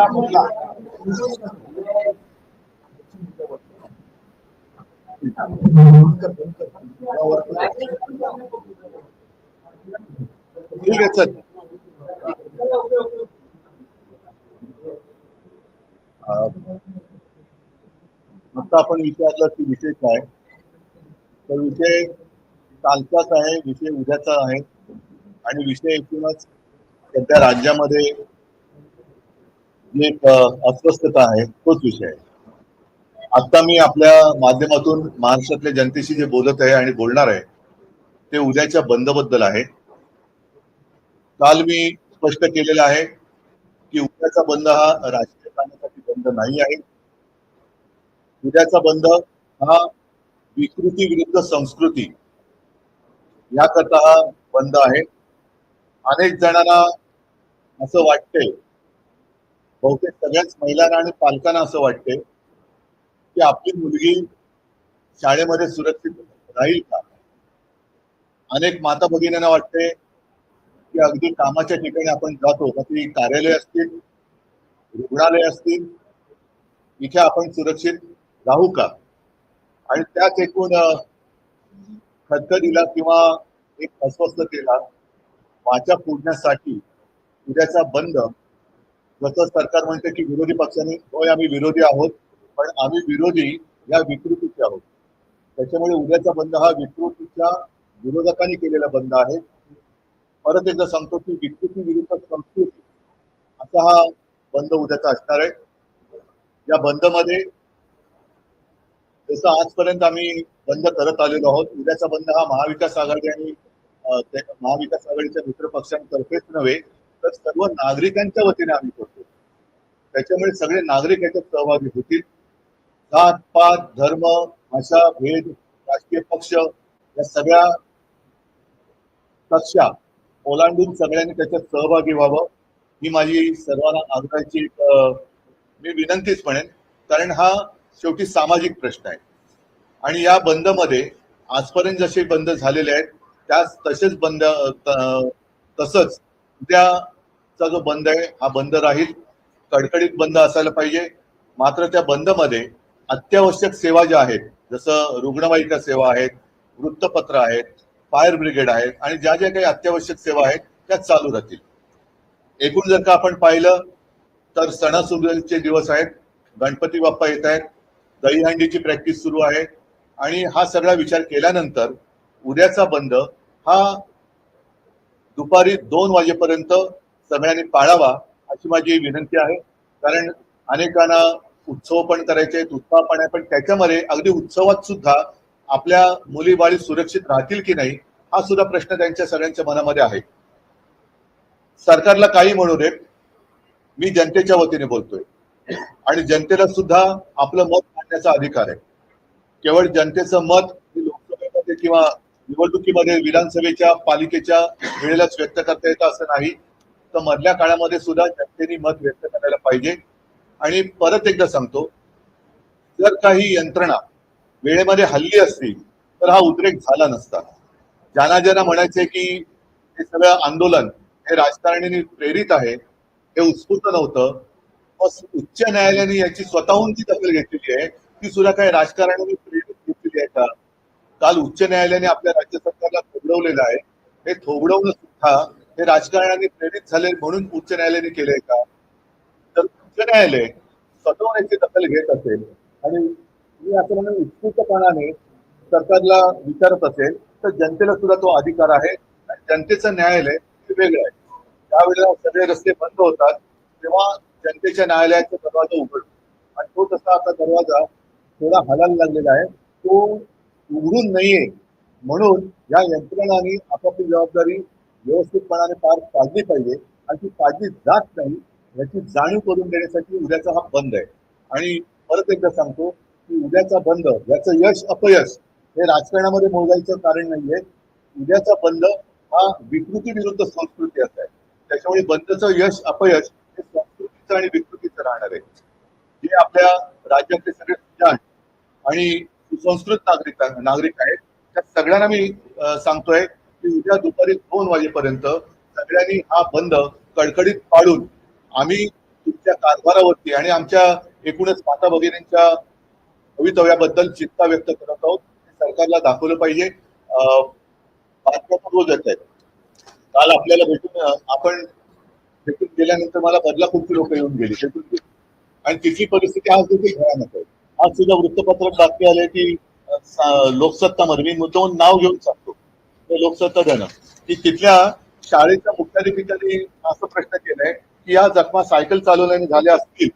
रामूरला ठीक आहे चल आता आपण विचारलं की विषय काय? तर विषय कालचाच आहे विषय उद्याचा आहे. आणि विषय एकूणच सध्या राज्यामध्ये एक अस्वस्थता आहे तोच विषय आहे. आता मी आपल्या माध्यमातून महाराष्ट्रातल्या जनतेशी जे बोलत आहे आणि बोलणार आहे ते उद्याच्या बंदबद्दल आहे. काल मी स्पष्ट केलेलं आहे की उद्याचा बंद हा राजकीय कारणासाठी बंद नाही आहे. उद्याचा बंद हा विकृती विरुद्ध संस्कृती याकरता हा बंद आहे. अनेक जणांना असं वाटतंय बहुतेक सगळ्याच महिलांना आणि पालकांना असं वाटते की आपली मुलगी शाळेमध्ये सुरक्षित राहील का? अनेक माता भगिनींना वाटते की अगदी कामाच्या ठिकाणी आपण जातो मग ती कार्यालय असतील रुग्णालय असतील इथे आपण सुरक्षित राहू का? आणि त्याच एकूण अ, किंवा एक अस्वस्थतेला वाचा फोडण्यासाठी उद्याचा बंद जसं सरकार म्हणते की विरोधी पक्षाने होय आम्ही विरोधी आहोत पण आम्ही विरोधी या विकृतीचे आहोत. त्याच्यामुळे उद्याचा बंद हा विकृतीच्या विरोधकांनी केलेला बंद आहे. परत एकदा सांगतो की विकृती विरुद्ध संस्कृती असा हा बंद उद्याचा असणार आहे. या बंदमध्ये जसं आजपर्यंत आम्ही बंद करत आलेलो आहोत उद्याचा बंद हा महाविकास आघाडी आणि महाविकास आघाडीच्या मित्र पक्षांतर्फेच नव्हे तर सर्व नागरिकांच्या वतीने आम्ही करतो. त्याच्यामुळे सगळे नागरिक याच्यात सहभागी होतील. जात पात धर्म भाषा भेद राजकीय पक्ष या सगळ्या कक्षा ओलांडून सगळ्यांनी त्याच्यात सहभागी व्हावं. ही माझी सर्वांना आग्रहाची एक, मी विनंतीच म्हणेन. कारण हा शेवटी सामाजिक प्रश्न आहे. आणि या बंदमध्ये आजपर्यंत जसे बंद झालेले आहेत त्याच तसेच बंद तसंच उद्याचा जो बंद आहे हा बंद राहील. कडकडीत बंद असायला पाहिजे. मात्र त्या बंदमध्ये अत्यावश्यक सेवा ज्या आहेत जसं रुग्णवाहिका सेवा आहेत वृत्तपत्र आहेत फायर ब्रिगेड आहेत आणि ज्या ज्या काही अत्यावश्यक सेवा आहेत त्या चालू राहतील. एकूण जर का आपण पाहिलं तर सणासुदीचे दिवस आहेत. गणपती बाप्पा येत आहेत. दहीहंडीची प्रॅक्टिस सुरू आहे. आणि हा सगळा विचार केल्यानंतर उद्याचा बंद हा दुपारी दोन वाजेपर्यंत सगळ्यांनी पाळावा अशी माझी विनंती आहे. कारण अनेकांना उत्सव पण करायचे आहेत उत्साह पण आहे पण त्याच्यामध्ये अगदी उत्सवात सुद्धा आपल्या मुली बाळी सुरक्षित राहतील की नाही हा सुद्धा प्रश्न त्यांच्या सगळ्यांच्या मनामध्ये आहे. सरकारला काही म्हणू दे मी जनतेच्या वतीने बोलतोय. आणि जनतेला सुद्धा आपलं मत मांडण्याचा अधिकार आहे. केवळ जनतेचं मत लोकसभेमध्ये किंवा निवडणुकीमध्ये विधानसभेच्या पालिकेच्या वेळेलाच व्यक्त करता येतं असं नाही. तर मधल्या काळामध्ये सुद्धा जनतेने मत व्यक्त करायला पाहिजे. आणि परत एकदा सांगतो जर काही यंत्रणा वेळेमध्ये हल्ली असती तर हा उद्रेक झाला नसता ज्यांना ज्यांना म्हणायचे की हे सगळं आंदोलन हे राजकारणीने प्रेरित आहे हे उत्स्फूर्त नव्हतं. मग उच्च न्यायालयाने याची स्वतःहून जी दखल घेतलेली आहे ती सुद्धा काही राजकारण्यांनी प्रेरित घेतलेली आहे का? काल उच्च न्यायालयाने आपल्या राज्य सरकारला थोबडवलेलं आहे. हे थोबडवणं सुद्धा हे राजकारणाने प्रेरित झाले म्हणून उच्च न्यायालयाने केलंय का? तर उच्च न्यायालय स्वतःहून दखल घेत असेल आणि मी असं म्हणून उत्स्फूर्तपणाने सरकारला विचारत असेल तर जनतेला सुद्धा तो अधिकार आहे आणि जनतेचं न्यायालय हे वेगळं आहे. त्यावेळेला सगळे रस्ते बंद होतात तेव्हा जनतेच्या न्यायालयाचा दरवाजा उघडतो. आणि तो तसा आता दरवाजा थोडा हलायला लागलेला आहे. तो उघडून नाहीये. म्हणून या यंत्रणांनी आपापली जबाबदारी व्यवस्थितपणाने पार पाडली पाहिजे आणि ती पाडली जात नाही याची जाणीव करून देण्यासाठी उद्याचा हा बंद आहे. आणि परत एकदा सांगतो की उद्याचा बंद याचं यश अपयश हे राजकारणामध्ये मोजायचं कारण नाहीये. उद्याचा बंद हा विकृती विरुद्ध संस्कृती असा आहे. त्याच्यामुळे बंदचं यश अपयश हे संस्कृतीचं आणि विकृतीचं राहणार आहे. जे आपल्या राज्यातले सगळे आणि सुसंस्कृत नागरिक नागरिक आहेत त्या सगळ्यांना मी सांगतोय की उद्या दुपारी दोन वाजेपर्यंत सगळ्यांनी हा बंद कडकडीत पाळून आम्ही तुमच्या कारभारावरती आणि आमच्या एकूणच माता भगिनींच्या भवितव्याबद्दल चिंता व्यक्त करत आहोत. सरकारला दाखवलं पाहिजे. अं, बातम्या रोज येत आहेत. काल आपल्याला भेटून आपण भेटून गेल्यानंतर मला बदलापूरची लोक येऊन गेली भेटून गेली. आणि तिथली परिस्थिती आज देखील भयानक आहे. आज सुद्धा वृत्तपत्रात बातमी आले की लोकसत्ता सा- लोकसत्तामध्ये मी मुद्दाहून नाव घेऊन सांगतो. ते लोकसत्ता देणं की तिथल्या शाळेच्या मुख्याधिपिकांनी असा प्रश्न केलाय की या जखमा सायकल चालवल्याने झाल्या असतील.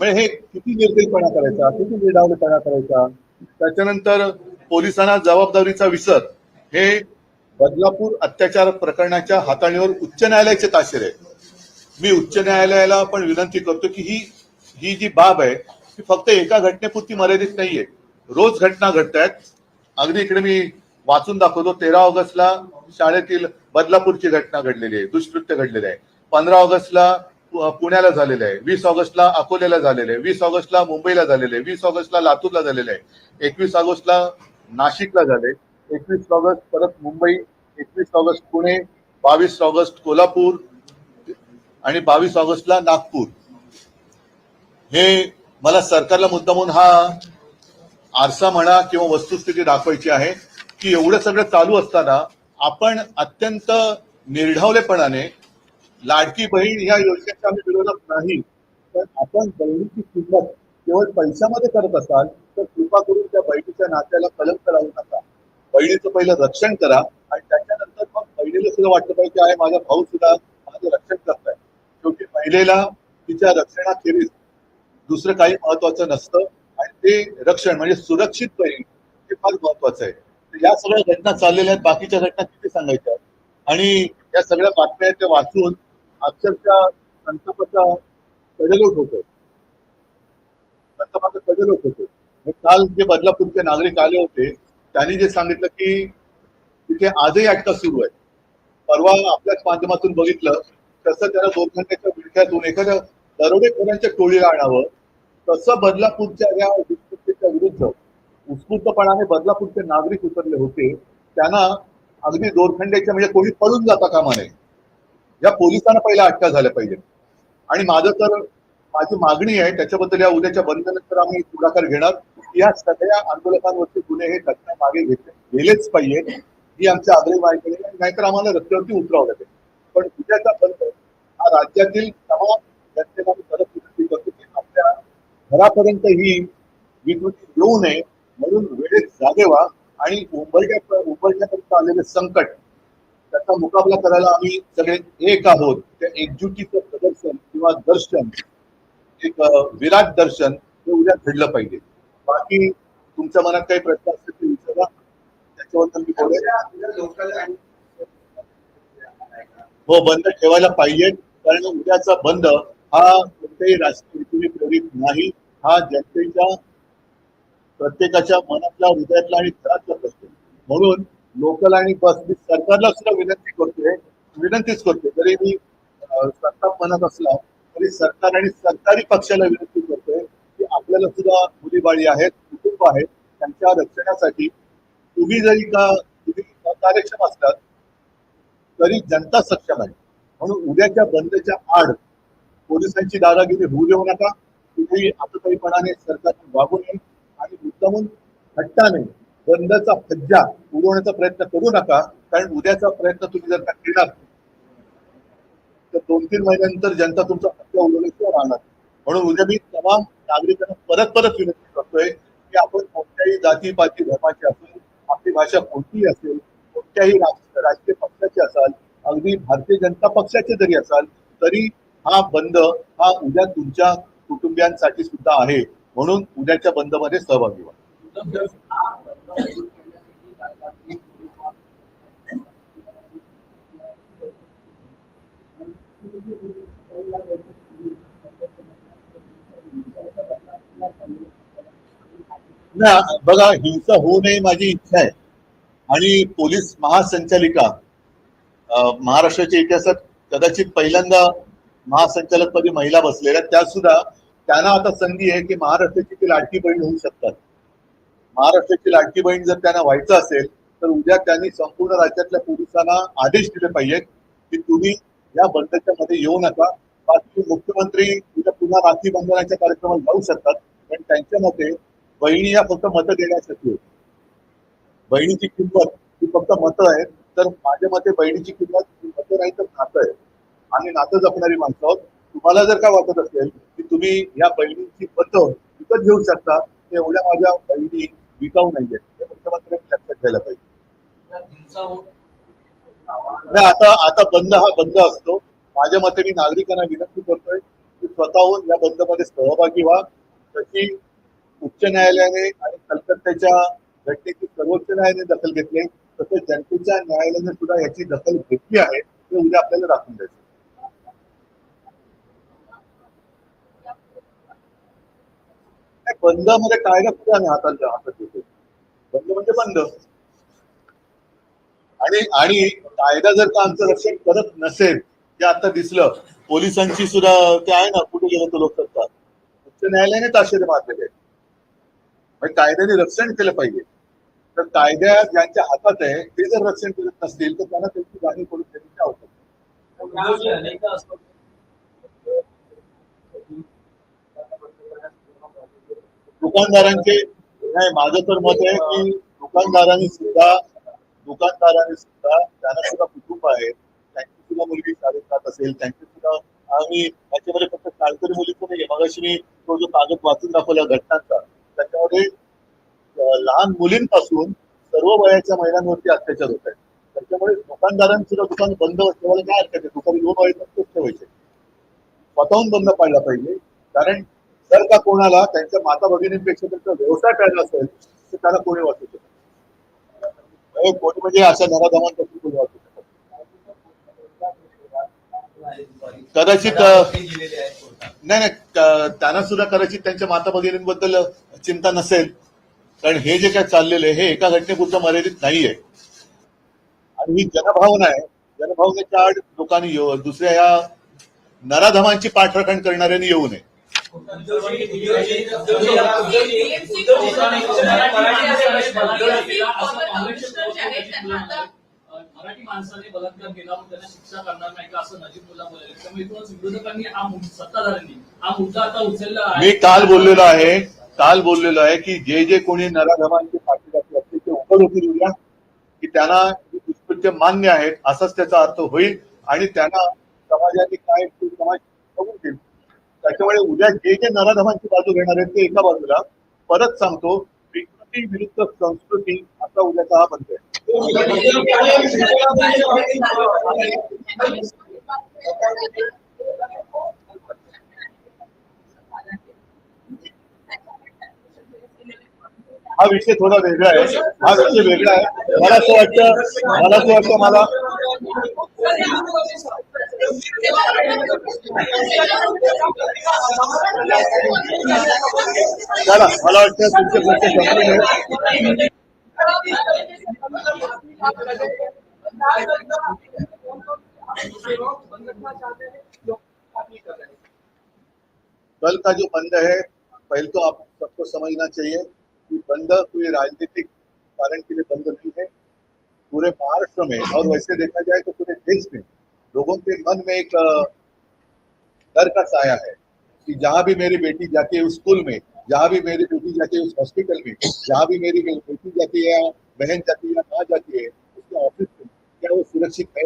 म्हणजे हे किती निर्दयपणा करायचा? किती निर्डावलेपणा करायचा? त्याच्यानंतर पोलिसांना जबाबदारीचा विसर हे बदलापूर अत्याचार प्रकरणाच्या हाताळणीवर उच्च न्यायालयाचे ताशेर आहे मी उच्च न्यायालयाला पण विनंती करतो की ही ही जी बाब आहे ती फक्त एका घटनेपुरती मर्यादित नाहीये. रोज घटना घडत आहेत अगदी इकडे मी वाचून दाखवतो तेरा ऑगस्टला शाळेतील बदलापूरची घटना घडलेली आहे दुष्कृत्य घडलेलं आहे. पंधरा ऑगस्टला पुण्याला झालेलं आहे वीस ऑगस्टला अकोल्याला झालेलं आहे वीस ऑगस्टला मुंबईला झालेलं आहे वीस ऑगस्टला लातूरला झालेलं आहे एकवीस ऑगस्टला नाशिकला झाले एकवीस ऑगस्ट परत मुंबई एकवीस ऑगस्ट पुणे बावीस ऑगस्ट कोल्हापूर आणि बावीस ऑगस्टला नागपूर. हे मला सरकारला मुद्दामून हा आरसा म्हणा किंवा वस्तुस्थिती दाखवायची आहे की एवढं सगळं चालू असताना आपण अत्यंत निर्ढावलेपणाने लाडकी बहीण या योजनेचा आम्ही विरोधक नाही. पण आपण बहिणीची किंमत केवळ पैशामध्ये करत असाल तर कृपा करून त्या बहिणीच्या नात्याला कलंक लावू नका. बहिणीचं पहिलं रक्षण करा आणि त्याच्यानंतर मग बहिणीला सुद्धा वाटलं पाहिजे आहे माझा भाऊ सुद्धा माझं रक्षण करताय. शेवटी महिलेला तिच्या रक्षणाखेरीज दुसरं काही महत्वाचं नसतं. आणि ते रक्षण म्हणजे सुरक्षित बहीण हे फार महत्वाचं आहे. या सगळ्या घटना चाललेल्या आहेत. बाकीच्या घटना किती सांगायच्या आणि या सगळ्या बातम्या त्या वाचून अक्षरशः संतापाचा कडलोट होतो संतापाचा कडलोट होतो काल जे बदलापूरचे नागरिक आले होते त्यांनी जे सांगितलं की तिथे आजही अटका सुरू आहे परवा आपल्याच माध्यमातून बघितलं तसं त्याला दोन घंट्याच्या विळख्यातून एखाद्या दरोडेखोरांच्या टोळीला आणावं तसं बदलापूरच्या या दुष्कृत्याच्या विरुद्ध उत्स्फूर्तपणाने बदलापूरचे नागरिक उतरले होते त्यांना अगदी दोरखंड्याच्या म्हणजे कोणी पळून जाता कामा नये. या पोलिसांना पहिला अटका झाल्या पाहिजे. आणि माझं तर माझी मागणी आहे त्याच्याबद्दल या उद्याच्या बंदनंतर आम्ही पुढाकार घेणार. या सगळ्या आंदोलकांवरचे गुन्हे हे घटना मागे घेतले गेलेच पाहिजे ही आमच्या आग्रही माहिती आहे. नाहीतर आम्हाला रस्त्यावरती उतरावं लागेल. पण उद्याचा बंद हा राज्यातील तमाम जनतेला मी परत विनंती करतो की आपल्या घरापर्यंत ही विकृती येऊ नये म्हणून वेळेत जागे व्हा आणि उंबरट्या उंबरट्यापर्यंत आलेले संकट त्याचा मुकाबला करायला आम्ही सगळे एक आहोत. त्या एकजुटीचं प्रदर्शन किंवा दर्शन एक विराट दर्शन हे उद्या घडलं पाहिजे. बाकी तुमच्या मनात काही प्रश्न असतील ते विचारा. त्याच्याबद्दल मी बोलेन. हो बंद ठेवायला पाहिजे. कारण उद्याचा बंद हा कोणत्याही राजकीय प्रेरित नाही. हा जनतेच्या प्रत्येकाच्या मनातला हृदयातला आणि घरातला प्रश्न म्हणून लोकल आणि बस मी सरकारला सुद्धा विनंती करतोय विनंतीच करतोय. जरी मी अं, संताप म्हणत असला तरी सरकार आणि सरकारी पक्षाला विनंती करतोय की आपल्याला सुद्धा मुलीबाळी आहेत कुटुंब आहेत त्यांच्या रक्षणासाठी तुम्ही जरी का तुम्ही कार्यक्षम असतात तरी जनता सक्षम आहे. म्हणून उद्याच्या बंदच्या आड पोलिसांची दादागिरी होऊ देऊ नका. तुम्ही आतताईपणाने सरकारने वागू नये आणि मुद्दामून हट्टाने बंदचा फज्जा उडवण्याचा प्रयत्न करू नका कारण उद्याचा प्रयत्न तुम्ही जर का केला तर दोन तीन महिन्यानंतर जनता तुमचा फज्जा उडवण्याशिवाय राहणार. म्हणून उद्या मी तमाम नागरिकांना परत परत विनंती करतोय की आपण कोणत्याही जाती पाती धर्माची असेल आपली भाषा कोणतीही असेल कोणत्याही राजकीय पक्षाची असाल अगदी भारतीय जनता पक्षाचे जरी असाल तरी हा बंद हा उद्या तुमच्या कुटुंबियांसाठी सुद्धा आहे. म्हणून उद्याच्या बंदमध्ये सहभागी व्हा. ना बघा हिंसा होऊ नये माझी इच्छा आहे. आणि पोलीस महासंचालिका महाराष्ट्राच्या इतिहासात कदाचित पहिल्यांदा महासंचालक पदी महिला बसलेल्या त्या सुद्धा त्यांना आता संधी आहे की महाराष्ट्राची ती लाडकी बहीण होऊ शकतात. महाराष्ट्राची लाडकी बहीण जर त्यांना व्हायचं असेल तर उद्या त्यांनी संपूर्ण राज्यातल्या पोलिसांना आदेश दिले पाहिजेत की तुम्ही या बंदच्या मध्ये येऊ नका. बाकी मुख्यमंत्री उद्या पुन्हा राखी बंधनाच्या कार्यक्रमात जाऊ शकतात. पण त्यांच्या मते बहिणी या फक्त मतं देण्यासाठी होती बहिणीची किंमत ही फक्त मतं आहेत. तर माझ्या मते बहिणीची किंमत मतं नाही तर नातं आहे आम्ही नातं जपणारी माणसं आहोत. तुम्हाला जर का वाटत असेल की तुम्ही या बहिणीची मतं विकत घेऊ शकता ते एवढ्या माझ्या बहिणी विकाऊ नाहीये हे मुख्यमंत्र्यांनी लक्षात घ्यायला पाहिजे. नाही आता आता बंद हा बंद असतो. माझ्या मते मी नागरिकांना विनंती करतोय की स्वतःहून या बंदमध्ये सहभागी व्हा. तशी उच्च न्यायालयाने आणि कलकत्त्याच्या घटनेची सर्वोच्च न्यायालयाने दखल घेतली तसेच जनतेच्या न्यायालयाने सुद्धा याची दखल घेतली आहे. ते उद्या आपल्याला दाखवून द्यायचं बंदमध्ये कायदा कुठे आम्ही हातात हातात घेतो. बंद म्हणजे बंद. आणि आणि कायदा जर का आमचं रक्षण करत नसेल ते आता दिसलं पोलिसांची सुद्धा ते आहे ना कुठे गेलं तो लोकसत्ता उच्च न्यायालयाने ताशेरे मारलेले म्हणजे कायद्याने रक्षण केलं पाहिजे. तर कायद्या ज्यांच्या हातात आहे ते जर रक्षण करत नसतील तर त्यांना त्यांची जाणीव करून देण्याची आवश्यकता आहे. अनेकदा असतो दुकानदारांचे नाही माझं तर मत आहे की दुकानदारांनी सुद्धा दुकानदारांनी सुद्धा त्यांना सुद्धा कुटुंब आहे त्यांची सुद्धा मुलगी शाळेत जात असेल त्यांची सुद्धा आम्ही याच्यामध्ये फक्त शाळकरी मुलीचं नाही मगाशी मी तो जो कागद वाचून दाखवला घटनांचा त्याच्यामध्ये लहान मुलींपासून सर्व वयाच्या महिलांवरती अत्याचार होत आहेत. त्याच्यामुळे दुकानदारांनी सुद्धा दुकान बंद ठेवायला काय हरकत आहे? दुकान दोन व्हायचं ठेवायचे स्वतःहून बंद पाडला पाहिजे. कारण जर का कोणाला त्यांच्या माता भगिनींपेक्षा त्यांचा व्यवसाय करायचा असेल तर त्याला कोणी वाचू शकत कोणी म्हणजे अशा नराधमांपासून कोणी वाचू शकत कदाचित, नाही नाही त्यांना सुद्धा कदाचित त्यांच्या माता भगिनींबद्दल चिंता नसेल. कारण हे जे काय चाललेलं आहे हे एका घटनेपुरतं मर्यादित नाहीये. आणि ही जनभावना आहे. जनभावनेच्या आड लोकांनी दुसऱ्या या नराधमांची पाठराखण करणाऱ्यांनी येऊ नये. मराठी माणसाने बलात्कार केला पण त्यांना शिक्षा करणार नाही का? असं नजीब मुला बोलले त्यामुळे इथूनच विरोधकांनी हा सत्ताधाऱ्यांनी हा मुद्दा आता उचलला मी काल बोललेलो आहे काल बोललेलो आहे की जे जे कोणी नराधमांची पाठी घातली असते ते उघड होतील उद्या की त्यांना दुष्कृत्य मान्य आहेत असाच त्याचा अर्थ होईल आणि त्यांना समाजाने काय समाज बघून घेईल त्याच्यामुळे उद्या जे जे नराधमांची बाजू घेणार आहेत ते एका बाजूला. परत सांगतो विकृती विरुद्ध संस्कृती असा उद्याचा हा बंद हा विषय थोडा वेगळा आहे. हा विषय वेगळा आहे. मला असं वाटतं, मला असं चला, मला कल का जो बंद है, पहले तो आप सबको समझना चाहिए। कि बंद कोई राजनीतिक कारण के लिए बंद नहीं है। पूरे महाराष्ट्र में और वैसे देखा जाए तो पूरे देश में लोगों के मन में एक डर का साया है कि जहाँ भी मेरी बेटी है उस स्कूल में जहाँ भी मेरी बेटी है उस हॉस्पिटल में जहाँ भी मेरी बेटी जाती है या बहन जाती है या माँ जाती है उसके ऑफ़िस में क्या वो सुरक्षित है?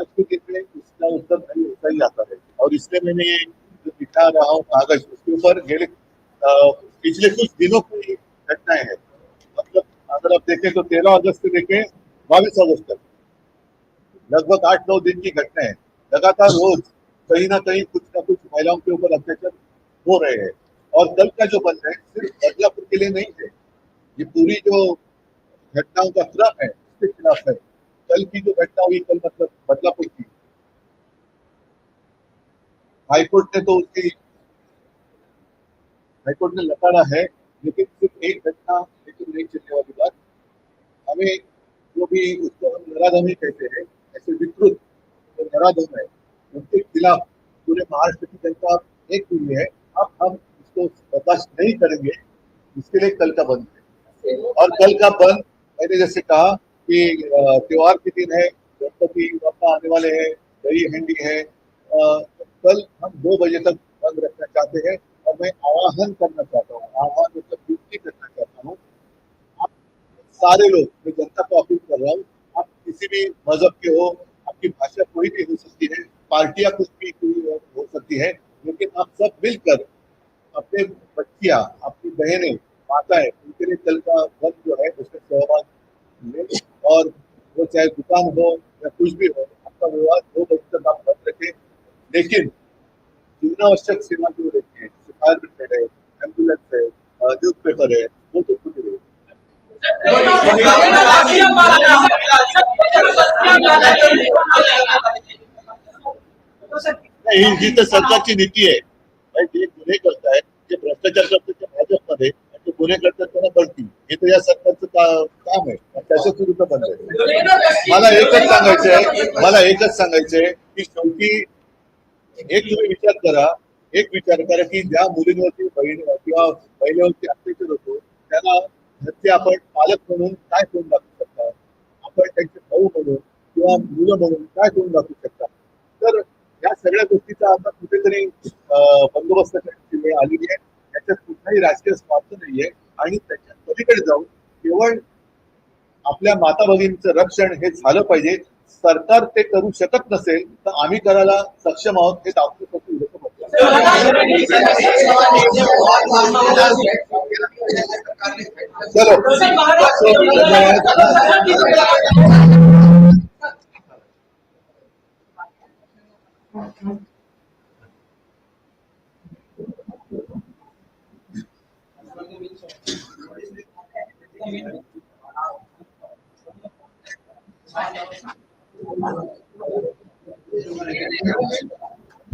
आज के दिन में इसका उत्तर नहीं होता ही आता है। और इसलिए मैंने ये जो दिखा रहा हूँ कागज़ उसके ऊपर गेले अ, पिछले कुछ दिनों की घटनाएँ हैं। मतलब अगर आप देखें तो तेरह अगस्त से देखें बाईस अगस्त तक लगभग आठ नौ दिन की घटना है। लगातार रोज कहीं ना कहीं कुछ ना कुछ महिलाओं के ऊपर अत्याचार हो रहे हैं। और कल का जो बंद है, सिर्फ़ बदलापुर के लिए नहीं है, ये पूरी जो घटनाओं का क्रम है उसके खिलाफ है। कल की जो घटना हुई, कल मतलब बदलापुर की, हाईकोर्ट ने तो उसकी हाईकोर्ट ने नकारा है, लेकिन सिर्फ़ एक घटना, लेकिन नहीं चलने वाली बात। हमें जो भी उसको हम नराधमी कहते हैं, ऐसे विकृत जो नराधम है, उनके खिलाफ पूरे महाराष्ट्र की जनता एक हुई है। अब हम इसको बर्दाश्त नहीं करेंगे, इसके लिए कल का बंद है। और कल का बंद, मैंने जैसे कहा कि त्योहार के दिन है, गणपति बापा आने वाले हैं, दही हंडी है। कल हम दो बजे तक बंद रखना चाहते हैं। और मैं आवाहन करना चाहता हूँ आह्वान मतलब विनती करना चाहता हूँ, आप सारे लोग, मैं जनता को अपील कर रहा हूँ, आप किसी भी मज़हब के हो, आपकी भाषा कोई भी हो सकती है, पार्टियाँ कुछ भी कोई हो सकती है, लेकिन आप सब मिलकर अपने बच्चियाँ, अपनी बहनें, माताएँ, उनके लिए कल का वर्ग जो है, उसमें सहभाग लें और वो चाहे दुकान हो या कुछ भी हो, आपका व्यवहार दो बजे तक आप बंद रखें। लेकिन जीवनावश्यक सेवा है है वो तो खुद ही तर सरकारची नीती आहे जे गुन्हे करतायत जे भ्रष्टाचार करतात ते भाजपमध्ये ते गुन्हे करतात त्यांना बढती हे तर या सरकारचं काम आहे. त्याच्या विरुद्ध बंद आहे मला एकच सांगायचंय मला एकच सांगायचंय की शेवटी एक तुम्ही विचार करा एक विचार करा की ज्या मुलींवरती बहीण किंवा महिलेवरती अत्याचार होतो त्याला घरचे आपण पालक म्हणून काय करून दाखवू शकता? आपण त्यांचे भाऊ म्हणून किंवा मुलं म्हणून काय करून दाखवू शकता? तर या सगळ्या गोष्टीचा आता कुठेतरी बंदोबस्त करण्याची वेळ आलेली आहे. याच्यात कुठलाही राजकीय स्वार्थ नाहीये. आणि त्याच्या पलीकडे जाऊन केवळ आपल्या माता भगिनीचं रक्षण हे झालं पाहिजे. सरकार ते करू शकत नसेल तर आम्ही करायला सक्षम आहोत हे दाखवू शकतो चलो